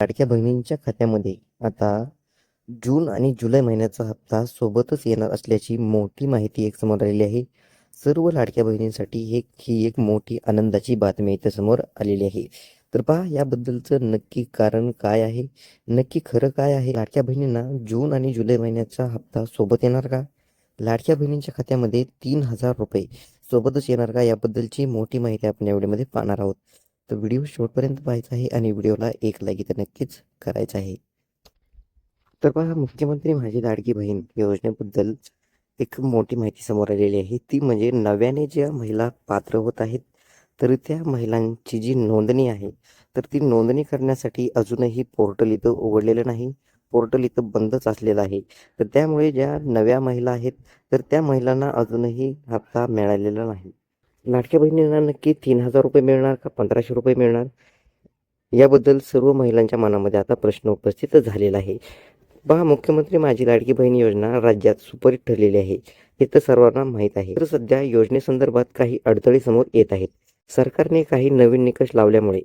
लाडक्या बहिणींच्या खात्यामध्ये आता जून आणि जुलै महिन्याचा हप्ता सोबतच येणार असल्याची मोठी माहिती एक समोर आलेली आहे. सर्व लाडक्या बहिणींसाठी हे ही एक मोठी आनंदाची बातमी इथे समोर आलेली आहे. तर पहा याबद्दलचं नक्की कारण काय आहे? नक्की खरं काय आहे? लाडक्या बहिणींना जून आणि जुलै महिन्याचा हप्ता सोबत येणार का? लाडक्या बहिणींच्या खात्यामध्ये तीन हजार रुपये सोबतच येणार का? याबद्दलची मोठी माहिती आपण या व्हिडिओमध्ये पाहणार आहोत. तर व्हिडिओ शेवटपर्यंत पाहायचा आहे आणि व्हिडिओला एक लाईक इथं नक्कीच करायचं आहे. तर पहा मुख्यमंत्री माझी लाडकी बहीण योजनेबद्दल एक मोठी माहिती समोर आलेली आहे. ती म्हणजे नव्याने ज्या महिला पात्र होत आहेत तर त्या महिलांची जी नोंदणी आहे तर ती नोंदणी करण्यासाठी अजूनही पोर्टल इथं उघडलेलं नाही. पोर्टल इथं बंदच असलेलं आहे. तर त्यामुळे ज्या नव्या महिला आहेत तर त्या महिलांना अजूनही हप्ता मिळालेला नाही. लाडक्या बहिणींना नक्की तीन हजार रुपये मिळणार का? पंधराशे रुपये मिळणार? याबद्दल सर्व महिलांच्या मनामध्ये आता प्रश्न उपस्थित झालेला आहे. पहा मुख्यमंत्री माझी लाडकी बहीण योजना राज्यात सुपरित ठरलेली आहे. हे तर सर्वांना माहीत आहे. तर सध्या योजनेसंदर्भात काही अडथळे समोर येत आहेत. सरकारने काही नवीन निकष लावल्यामुळे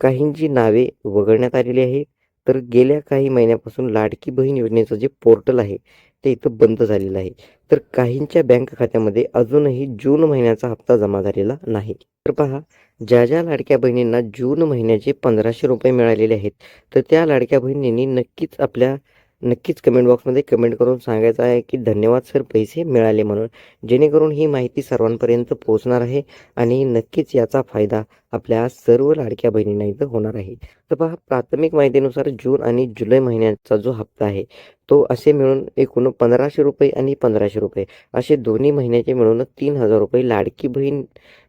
काहींची नावे वगळण्यात आलेली आहे तर गेल्या काही महिन्यापासून लाडकी बहीण योजनेचं जे पोर्टल आहे ते इथं बंद झालेलं आहे. तर काहींच्या बँक खात्यामध्ये अजूनही जून महिन्याचा हप्ता जमा झालेला नाही. तर पहा ज्या ज्या लाडक्या बहिणींना जून महिन्याचे पंधराशे रुपये मिळालेले आहेत तर त्या लाडक्या बहिणींनी नक्कीच आपल्या नक्कीच कमेंट बॉक्समध्ये कमेंट करून सांगायचं आहे की धन्यवाद सर पैसे मिळाले म्हणून. जेणेकरून ही माहिती सर्वांपर्यंत पोहोचणार आहे आणि नक्कीच याचा फायदा आपल्या सर्व लाडक्या बहिणींना इथं होणार आहे. तर पहा प्राथमिक माहितीनुसार जून आणि जुलै महिन्याचा जो हप्ता आहे तो असे मिळून एकूण पंधराशे रुपये आणि पंधराशे रुपये. असे दोन्ही महिन्याचे मिळून तीन हजार रुपये लाडकी बहीण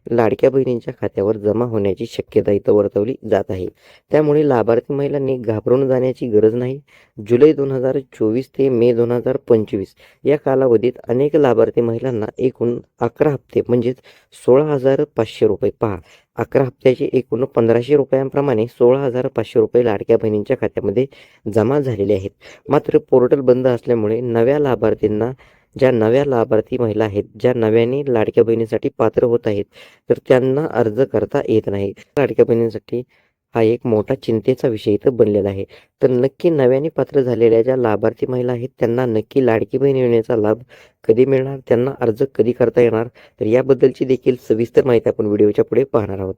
लाडक्या बहिणींच्या खात्यावर जमा होण्याची शक्यता इथं वर्तवली जात आहे. त्यामुळे लाभार्थी महिलांनी घाबरून जाण्याची गरज नाही. जुलै दोन हजार चोवीस ते मे दोन हजार पंचवीस या कालावधीत अनेक लाभार्थी महिलांना एकूण अकरा हप्ते म्हणजेच सोळा हजार पाचशे रुपये. पहा अकरा हप्त्याचे एकूण पंधराशे रुपयांप्रमाणे सोळा हजार पाचशे रुपये लाडक्या बहिणींच्या खात्यामध्ये जमा झालेले आहेत. मात्र पोर्टल बंद असल्यामुळे नव्या लाभार्थींना ज्या नव्या लाभार्थी महिला आहेत ज्या नव्याने लाडक्या बहिणीसाठी पात्र होत आहेत तर त्यांना अर्ज करता येत नाही. लाडक्या बहिणींसाठी हा एक मोठा चिंतेचा विषय इथं बनलेला आहे. तर नक्की नव्याने पात्र झालेल्या ज्या लाभार्थी महिला आहेत त्यांना नक्की लाडकी बहीण योजनेचा लाभ कधी मिळणार त्यांना अर्ज कधी करता येणार तर याबद्दलची देखील सविस्तर माहिती आपण व्हिडिओच्या पुढे पाहणार आहोत.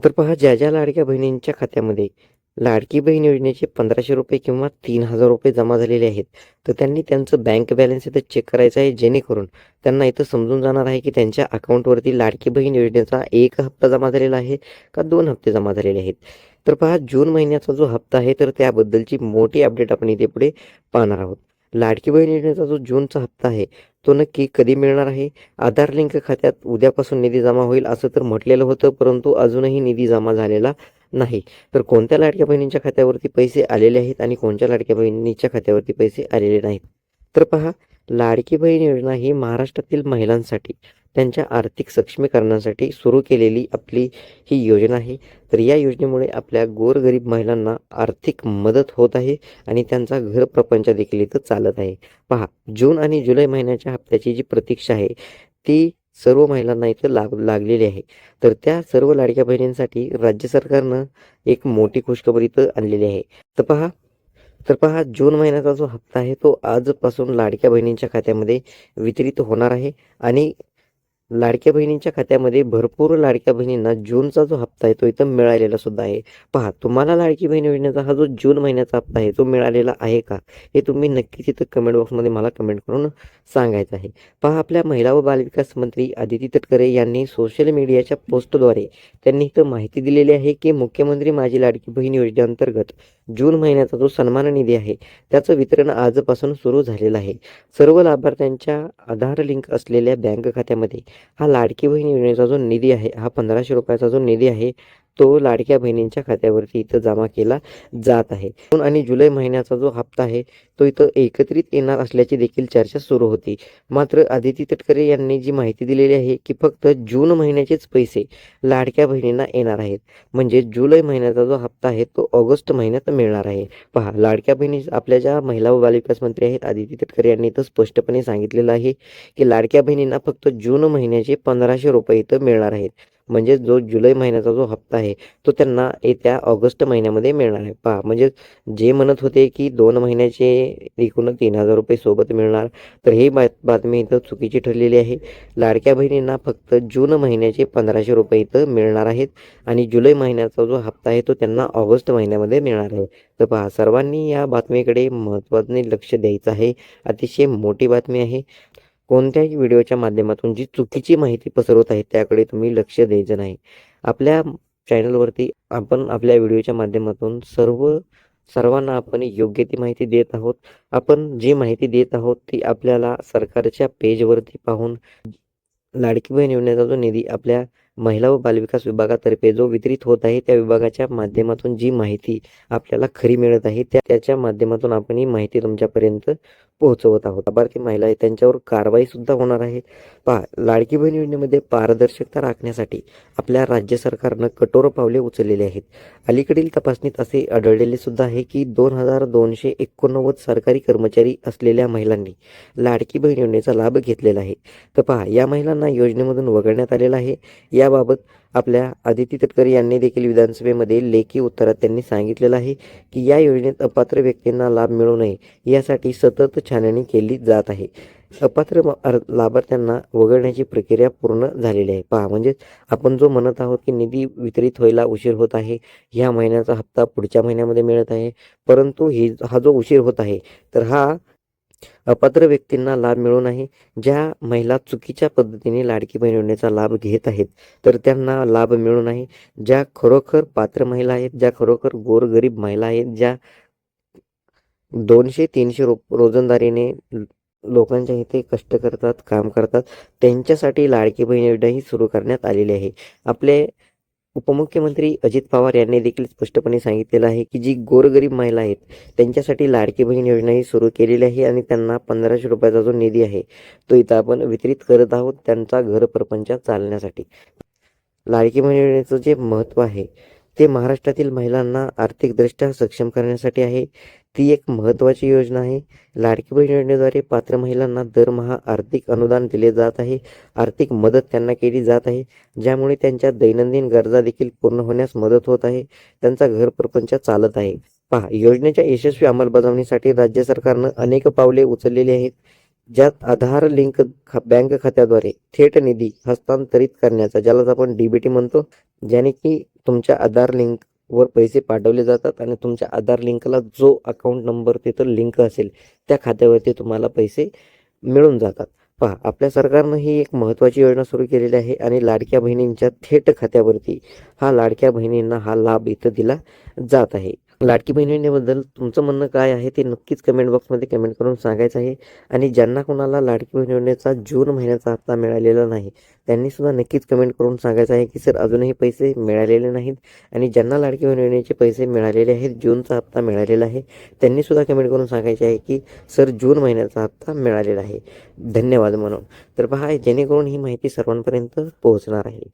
तर पहा ज्या ज्या लाडक्या बहिणींच्या खात्यामध्ये लाडकी बहीण योजनेचे पंधराशे रुपये किंवा तीन हजार रुपये जमा झालेले आहेत तर त्यांनी त्यांचं बँक बॅलन्स इथं चेक करायचं आहे जेणेकरून त्यांना इथं समजून जाणार आहे की त्यांच्या अकाउंटवरती लाडकी बहीण योजनेचा एक हप्ता जमा झालेला आहे का दोन हप्ते जमा झालेले आहेत. तर पहा जून महिन्याचा जो हप्ता आहे तर त्याबद्दलची मोठी अपडेट आपण इथे पुढे पाहणार आहोत. लाडकी बहीण योजनेचा जो जूनचा हप्ता आहे तो नक्की कधी मिळणार आहे? आधार लिंक खात्यात उद्यापासून निधी जमा होईल असं तर म्हटलेलं होतं परंतु अजूनही निधी जमा झालेला नाही. तर कोणत्या लाडक्या बहिणींच्या खात्यावरती पैसे आलेले आहेत आणि कोणत्या लाडक्या बहिणीच्या खात्यावरती पैसे आलेले नाहीत? तर पहा लाडकी बहीण योजना ही महाराष्ट्रातील महिलांसाठी त्यांच्या आर्थिक सक्षमीकरणासाठी सुरू केलेली आपली ही योजना आहे. तर या योजनेमुळे आपल्या गोरगरीब महिलांना आर्थिक मदत होत आहे आणि त्यांचा घर प्रपंच देखील इथं चालत आहे. पहा जून आणि जुलै महिन्याच्या हप्त्याची जी प्रतीक्षा आहे ती सर्व महिलांना इथं लाग लागलेली आहे. तर त्या सर्व लाडक्या बहिणींसाठी राज्य सरकारनं एक मोठी खुशखबरी इथं आणलेली आहे. तर पहा तर पहा जून महिन्याचा जो हप्ता आहे तो आजपासून लाडक्या बहिणींच्या खात्यामध्ये वितरित होणार आहे आणि लाडक्या बहिणींच्या खात्यामध्ये भरपूर लाडक्या बहिणींना जूनचा जो हप्ता आहे तो इथं मिळालेला सुद्धा आहे. पहा तुम्हाला लाडकी बहीण योजनेचा हा जो जून महिन्याचा हप्ता आहे तो मिळालेला आहे का? हे तुम्ही नक्कीच इथं कमेंट बॉक्समध्ये मला कमेंट करून सांगायचं आहे. पहा आपल्या महिला व बालविकास मंत्री आदिती तटकरे यांनी सोशल मीडियाच्या पोस्टद्वारे त्यांनी इथं माहिती दिलेली आहे की मुख्यमंत्री माझी लाडकी बहीण योजनेअंतर्गत जून महिन्याचा जो सन्मान निधी आहे त्याचं वितरण आजपासून सुरू झालेलं आहे. सर्व लाभार्थ्यांच्या आधार लिंक असलेल्या बँक खात्यामध्ये हा लाडकी बहीण योजनेचा जो निधी आहे हा पंधराशे रुपयाचा जो निधी आहे तो लाडक्या बहिणींच्या खात्यावरती इथं जमा केला जात आहे. जून आणि जुलै महिन्याचा जो हप्ता आहे तो इथं एकत्रित येणार असल्याची देखील चर्चा सुरू होती. मात्र आदिती तटकरे यांनी जी माहिती दिलेली आहे की फक्त जून महिन्याचेच पैसे लाडक्या बहिणींना येणार आहेत. म्हणजे जुलै महिन्याचा जो हप्ता आहे तो ऑगस्ट महिन्यात मिळणार आहे. पहा लाडक्या बहिणी आपल्या ज्या महिला व बालविकास मंत्री आहेत आदिती तटकरे यांनी इथं स्पष्टपणे सांगितलेलं आहे की लाडक्या बहिणींना फक्त जून महिन्याचे पंधराशे रुपये इथं मिळणार आहेत. म्हणजे जो जुलै महिन्याचा जो हप्ता आहे तो त्यांना येत्या ऑगस्ट महिन्यामध्ये मिळणार आहे. पहा म्हणजे जे म्हणत होते की दोन महिन्याचे एकूण तीन हजार रुपये सोबत मिळणार तर ही बात बातमी इथं चुकीची ठरलेली आहे. लाडक्या बहिणींना फक्त जून महिन्याचे पंधराशे रुपये इथं मिळणार आहेत आणि जुलै महिन्याचा जो हप्ता आहे तो त्यांना ऑगस्ट महिन्यामध्ये मिळणार आहे. तर पहा सर्वांनी या बातमीकडे महत्त्वाने लक्ष द्यायचं आहे. अतिशय मोठी बातमी आहे. कोणत्याही व्हिडिओच्या माध्यमातून जी चुकीची माहिती पसरवत आहे त्याकडे तुम्ही लक्ष द्यायचं नाही. आपल्या चॅनलवरती आपण आपल्या व्हिडिओच्या माध्यमातून सर्व सर्वांना आपण योग्य ती माहिती देत आहोत. आपण जी माहिती देत आहोत ती आपल्याला सरकारच्या पेजवरती पाहून लाडकी बहीण योजनेचा जो निधी आपल्या महिला व बालविकास विभागातर्फे जो वितरित होत आहे त्या विभागाच्या माध्यमातून जी माहिती आपल्याला खरी मिळत आहे त्या त्याच्या माध्यमातून आपण ही माहिती तुमच्यापर्यंत पोहोचवत आहोत. लाभार्थी महिला आहे त्यांच्यावर कारवाई सुद्धा होणार आहे. पहा लाडकी बहीण योजनेमध्ये पारदर्शकता राखण्यासाठी आपल्या राज्य सरकारनं कठोर पावले उचललेली आहेत. अलीकडील तपासणीत असे आढळलेले सुद्धा आहे की दोन हजार दोनशे एकोणनव्वद सरकारी कर्मचारी असलेल्या महिलांनी लाडकी बहीण योजनेचा लाभ घेतलेला आहे. तर पहा या महिलांना योजनेमधून वगळण्यात आलेला आहे. या याबाबत आपल्या आदिती तटकरे यांनी देखील विधानसभेमध्ये लेखी उत्तरात त्यांनी सांगितलेलं आहे की या योजनेत अपात्र व्यक्तींना लाभ मिळू नये यासाठी सतत छाननी केली जात आहे. अपात्र लाभार्थ्यांना वगळण्याची प्रक्रिया पूर्ण झालेली आहे. पहा म्हणजेच आपण जो म्हणत आहोत की निधी वितरित व्हायला उशीर होत आहे ह्या महिन्याचा हप्ता पुढच्या महिन्यामध्ये मिळत आहे परंतु ही हा जो उशीर होत आहे तर हा अपात्र व्यक्तींना लाभ मिळू नाही ज्या महिला चुकीच्या पद्धतीने लाडकी बहीण योजनेचा लाभ घेत आहेत तर त्यांना लाभ मिळू नाही ज्या खरोखर पात्र महिला आहेत ज्या खरोखर गोरगरीब महिला आहेत ज्या दोनशे तीनशे रो रोजंदारीने लोकांच्या इथे कष्ट करतात काम करतात त्यांच्यासाठी लाडकी बहीण योजना ही सुरू करण्यात आलेली आहे. आपले उपमुख्यमंत्री अजित पवार यांनी देखील स्पष्टपणे सांगितलेलं आहे की जी गोरगरीब महिला आहेत त्यांच्यासाठी लाडकी बहीण योजना ही सुरू केलेली आहे आणि त्यांना पंधराशे रुपयाचा जो निधी आहे तो इथं आपण वितरित करत आहोत त्यांचा घर प्रपंच चालण्यासाठी. लाडकी बहीण योजनेचं जे महत्त्व आहे ते महाराष्ट्रातील महिलांना आर्थिकदृष्ट्या सक्षम करण्यासाठी आहे. ती एक महत्त्वाची योजना आहे. लाडकी बहीण योजनेद्वारे पात्र महिलांना दरमहा आर्थिक अनुदान दिले जात आहे. आर्थिक मदत त्यांना केली जात आहे. ज्यामुळे त्यांच्या दैनंदिन गरजा देखील पूर्ण होण्यास मदत होत आहे. त्यांचा घर प्रपंच चालत आहे. पहा योजनेच्या यशस्वी अंमलबजावणीसाठी राज्य सरकारनं अनेक पावले उचललेली आहेत. ज्यात आधार लिंक बँक खात्याद्वारे थेट निधी हस्तांतरित करण्याचा ज्यालाच आपण डीबीटी म्हणतो ज्याने की तुमच्या आधार लिंक वर पैसे पाठवले जातात आणि तुमच्या आधार लिंकला जो अकाउंट नंबर तिथं लिंक असेल त्या खात्यावरती तुम्हाला पैसे मिळून जातात. पहा आपल्या सरकारनं ही एक महत्त्वाची योजना सुरू केलेली आहे आणि लाडक्या बहिणींच्या थेट खात्यावरती हा लाडक्या बहिणींना हा लाभ इथं दिला जात आहे. लाडकी बहीण योजनेबद्दल तुमचं म्हणणं काय आहे ते नक्कीच कमेंट बॉक्समध्ये कमेंट करून सांगायचं आहे. आणि ज्यांना कोणाला लाडकी बहीण योजनेचा जून महिन्याचा हप्ता मिळालेला नाही त्यांनी सुद्धा नक्कीच कमेंट करून सांगायचं आहे की सर अजूनही पैसे मिळालेले नाहीत. आणि ज्यांना लाडकी बहीण योजनेचे पैसे मिळालेले आहेत जूनचा हप्ता मिळालेला आहे त्यांनी सुद्धा कमेंट करून सांगायचे आहे की सर जून महिन्याचा हप्ता मिळालेला आहे. धन्यवाद म्हणून. तर पहा जेणेकरून ही माहिती सर्वांपर्यंत पोहोचणार आहे.